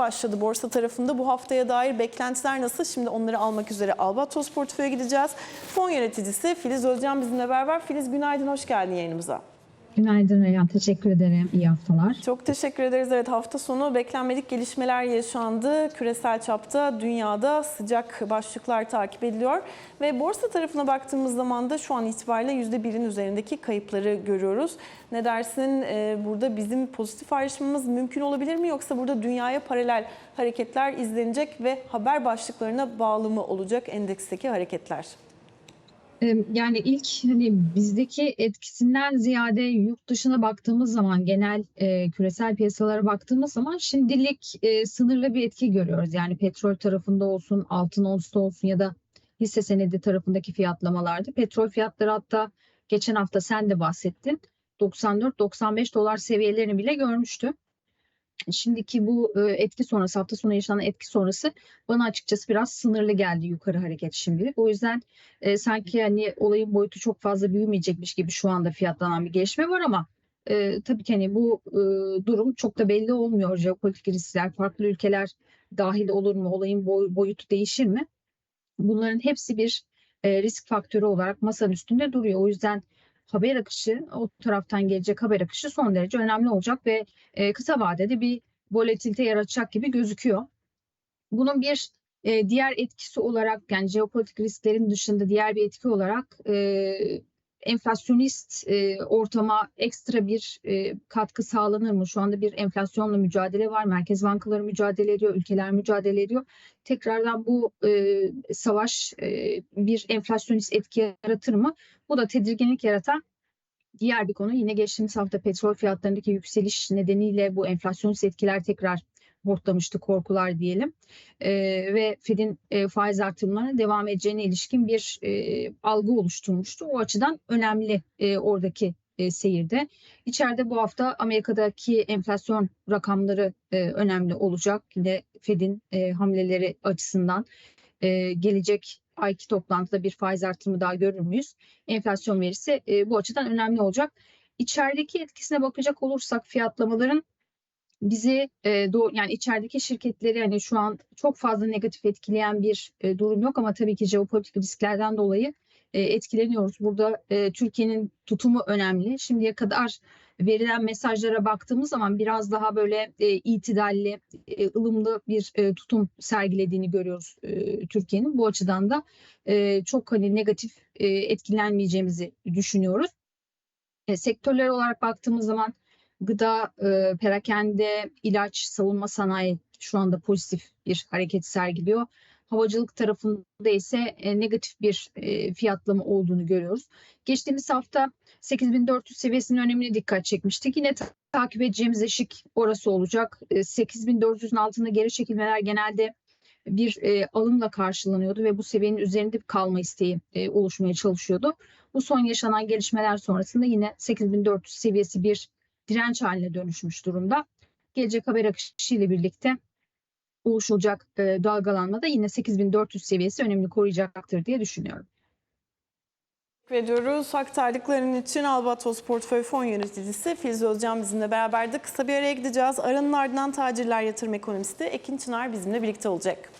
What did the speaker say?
başladı borsa tarafında. Bu haftaya dair beklentiler nasıl? Şimdi onları almak üzere Albatros Portföy'e gideceğiz. Fon yöneticisi Filiz Özcan bizimle beraber. Filiz günaydın, hoş geldin yayınımıza. Günaydın Reyhan, teşekkür ederim. İyi haftalar. Çok teşekkür ederiz. Evet hafta sonu beklenmedik gelişmeler yaşandı. Küresel çapta dünyada sıcak başlıklar takip ediliyor. Ve borsa tarafına baktığımız zaman da şu an itibariyle %1'in üzerindeki kayıpları görüyoruz. Ne dersin Ee, burada bizim pozitif ayrışmamız mümkün olabilir mi? Yoksa burada dünyaya paralel hareketler izlenecek ve haber başlıklarına bağlı mı olacak endeksteki hareketler? Yani ilk hani bizdeki etkisinden ziyade yurt dışına baktığımız zaman genel e, küresel piyasalara baktığımız zaman şimdilik e, sınırlı bir etki görüyoruz. Yani petrol tarafında olsun, altın onsta olsun ya da hisse senedi tarafındaki fiyatlamalarda. Petrol fiyatları hatta geçen hafta sen de bahsettin. 94-95 dolar seviyelerini bile görmüştü. Şimdiki bu e, etki sonrası hafta sonu yaşanan etki sonrası bana açıkçası biraz sınırlı geldi yukarı hareket şimdilik. O yüzden e, sanki hani olayın boyutu çok fazla büyümeyecekmiş gibi şu anda fiyatlanan bir gelişme var ama e, tabii ki hani bu e, durum çok da belli olmuyor. Jeopolitik riskler, farklı ülkeler dahil olur mu, olayın boy- boyutu değişir mi? Bunların hepsi bir e, risk faktörü olarak masanın üstünde duruyor. O yüzden haber akışı, o taraftan gelecek haber akışı son derece önemli olacak ve e, kısa vadede bir volatilite yaratacak gibi gözüküyor. Bunun bir e, diğer etkisi olarak yani jeopolitik risklerin dışında diğer bir etki olarak e, enflasyonist e, ortama ekstra bir e, katkı sağlanır mı? Şu anda bir enflasyonla mücadele var. Merkez bankaları mücadele ediyor, ülkeler mücadele ediyor. Tekrardan bu e, savaş e, bir enflasyonist etki yaratır mı? Bu da tedirginlik yaratan diğer bir konu. Yine geçtiğimiz hafta petrol fiyatlarındaki yükseliş nedeniyle bu enflasyonist etkiler tekrar hortlamıştı korkular diyelim. Ee, ve Fed'in e, faiz artırımlarına devam edeceğine ilişkin bir e, algı oluşturmuştu. O açıdan önemli e, oradaki e, seyirde. İçeride bu hafta Amerika'daki enflasyon rakamları e, önemli olacak. Yine Fed'in e, hamleleri açısından e, gelecek ayki toplantıda bir faiz artırımı daha görür müyüz? Enflasyon verisi e, bu açıdan önemli olacak. İçerideki etkisine bakacak olursak fiyatlamaların bizi e, doğ- yani içerideki şirketleri hani şu an çok fazla negatif etkileyen bir e, durum yok ama tabii ki jeopolitik risklerden dolayı e, etkileniyoruz. Burada e, Türkiye'nin tutumu önemli. Şimdiye kadar verilen mesajlara baktığımız zaman biraz daha böyle e, itidalli, e, ılımlı bir e, tutum sergilediğini görüyoruz e, Türkiye'nin. Bu açıdan da e, çok hani negatif e, etkilenmeyeceğimizi düşünüyoruz. E, sektörler olarak baktığımız zaman gıda, e, perakende, ilaç, savunma sanayi şu anda pozitif bir hareket sergiliyor. Havacılık tarafında ise e, negatif bir e, fiyatlama olduğunu görüyoruz. Geçtiğimiz hafta 8400 seviyesinin önemine dikkat çekmiştik. Yine ta- takip edeceğimiz eşik orası olacak. E, 8400'ün altında geri çekilmeler genelde bir e, alımla karşılanıyordu ve bu seviyenin üzerinde kalma isteği oluşmaya çalışıyordu. Bu son yaşanan gelişmeler sonrasında yine 8400 seviyesi bir direnç haline dönüşmüş durumda. Gelecek haber akışı ile birlikte oluşulacak e, dalgalanma da yine 8400 seviyesi önemli koruyacaktır diye düşünüyorum. Teşekkür ediyoruz. Aktardıkların için Albatros Portföy Fon Yöneticisi Filiz Özcan bizimle beraberdi. Kısa bir araya gideceğiz. Aranın ardından tacirler yatırım ekonomisti Ekin Çınar bizimle birlikte olacak.